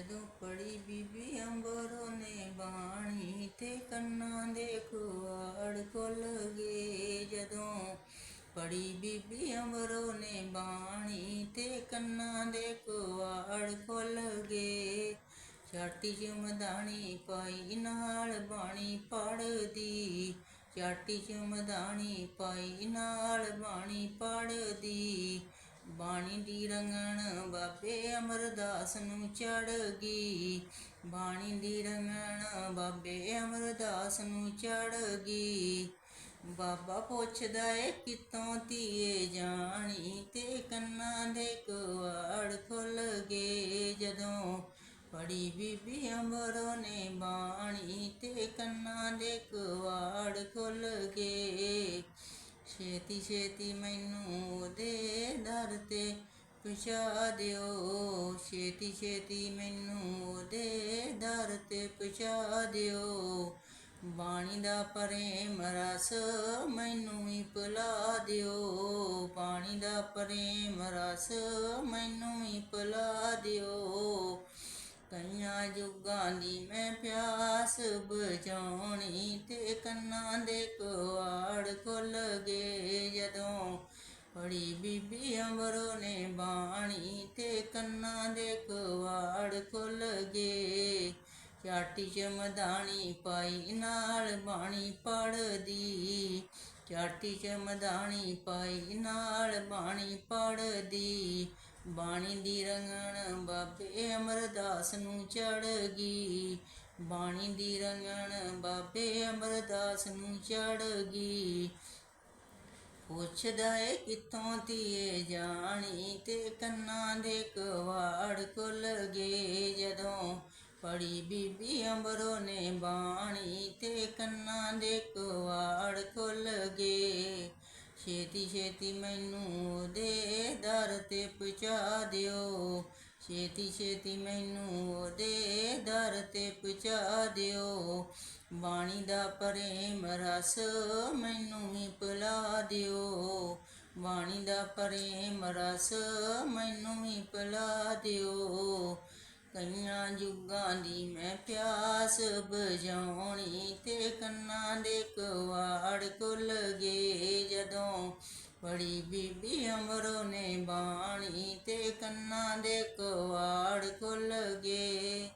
ਜਦੋਂ ਪੜੀ ਬੀਬੀ ਅੰਬਰੋਂ ਨੇ ਬਾਣੀ ਤੇ ਕੰਨਾਂ ਦੇ ਖੁਆੜ ਖੁੱਲ ਗਏ। ਜਦੋਂ ਪੜੀ ਬੀਬੀ ਅੰਬਰੋਂ ਨੇ ਬਾਣੀ ਤੇ ਕੰਨਾਂ ਦੇ ਖੁਆੜ ਖੁੱਲ ਗਏ ਚਾਟੀ ਚ ਮਦਾਣੀ ਪਾਈ ਨਾਲ ਬਾਣੀ ਪੜਦੀ ਚਾਟੀ ਚ ਮਦਾਣੀ ਪਾਈ ਨਾਲ ਬਾਣੀ ਪੜਦੀ ਬਾਣੀ ਦੀ ਰੰਗਣ ਬਾਬੇ ਅਮਰਦਾਸ ਨੂੰ ਚੜ ਗਈ। ਬਾਣੀ ਦੀ ਰੰਗਣ ਬਾਬੇ ਅਮਰਦਾਸ ਨੂੰ ਚੜ ਗਈ। ਬਾਬਾ ਪੁੱਛਦਾ ਏ ਕਿਤੋਂ ਧੀਏ ਜਾਣੀ? ਤੇ ਕੰਨਾਂ ਦੇ ਕੁਆੜ ਖੁੱਲ ਗਏ ਜਦੋਂ ਪੜੀ ਬੀਬੀ ਅਮਰੋ ਨੇ ਬਾਣੀ ਤੇ ਕੰਨਾਂ ਦੇ ਕੁਆੜ ਖੁੱਲ ਗਏ। ਛੇਤੀ ਛੇਤੀ ਮੈਨੂੰ ਉਹਦੇ ਦਰ ਤੇ ਪਿਛਾ ਦਿਓ, ਛੇਤੀ ਛੇਤੀ ਮੈਨੂੰ ਉਹਦੇ ਦਰ ਤੇ ਪਿਛਾ ਦਿਓ। ਬਾਣੀ ਦਾ ਪ੍ਰੇਮ ਰਸ ਮੈਨੂੰ ਹੀ ਪਿਲਾ ਦਿਓ। ਪਾਣੀ ਦਾ ਪ੍ਰੇਮ ਰਸ ਮੈਨੂੰ ਹੀ ਪਿਲਾ ਦਿਓ। ਕਈਆਂ ਜੁਗਾਂ ਦੀ ਮੈਂ ਪਿਆਸ ਬੁਝਾਉਣੀ ਤੇ ਕੰਨਾਂ ਦੇ ਕੁਆੜ ਖੁੱਲ ਗਏ ਜਦੋਂ ਪੜੀ ਬੀਬੀ ਅਮਰੋ ਨੇ ਬਾਣੀ ਤੇ ਕੰਨਾਂ ਦੇ ਕੁਆੜ ਖੁੱਲ ਗਏ। ਚਾਟੀ ਚ ਪਾਈ, ਨਾਲ ਬਾਣੀ ਪੜਦੀ ਚਾਟੀ ਚ ਪਾਈ, ਨਾਲ ਬਾਣੀ ਪੜਦੀ ਬਾਣੀ ਦੀ ਰੰਗਣ ਬਾਬੇ ਅਮਰਦਾਸ ਨੂੰ ਚੜ ਗਈ। ਬਾਣੀ ਦੀ ਰੰਗਣ ਬਾਬੇ ਅਮਰਦਾਸ ਨੂੰ ਚੜ ਗਈ। ਪੁੱਛਦਾ ਏ ਕਿੱਥੋਂ ਧੀਏ ਜਾਣੀ ਤੇ ਕੰਨਾਂ ਦੇ ਕਵਾੜ ਖੁੱਲ ਗਏ ਜਦੋਂ ਪੜੀ ਬੀਬੀ ਅੰਬਰੋ ਨੇ ਬਾਣੀ ਤੇ ਕੰਨਾਂ ਦੇ ਕਵਾੜ ਖੁੱਲ ਗਏ। ਛੇਤੀ ਛੇਤੀ ਮੈਨੂੰ ਉਹਦੇ ਦਰ ਤੇ ਪਹੁੰਚਾ ਦਿਓ। ਛੇਤੀ ਛੇਤੀ ਮੈਨੂੰ ਉਹਦੇ ਦਰ ਤੇ ਪਹੁੰਚਾ ਦਿਓ। ਬਾਣੀ ਦਾ ਪ੍ਰੇਮ ਰਸ ਮੈਨੂੰ ਦਿਓ। ਬਾਣੀ ਦਾ ਪ੍ਰੇਮ ਰਸ ਮੈਨੂੰ ਹੀ ਪਿਲਾ ਦਿਓ। ਕਈਆਂ ਜੁਗਾਂ ਦੀ ਮੈਂ ਪਿਆਸ ਬੁਝਾਉਣੀ ਤੇ ਕੰਨਾਂ ਦੇ ਕਵਾੜ ਖੁੱਲ ਗਏ ਜਦੋਂ ਬੜੀ ਬੀਬੀ ਅਮਰੋ ਨੇ ਬਾਣੀ ਤੇ ਕੰਨਾਂ ਦੇ ਕਵਾੜ ਖੁੱਲ ਗਏ।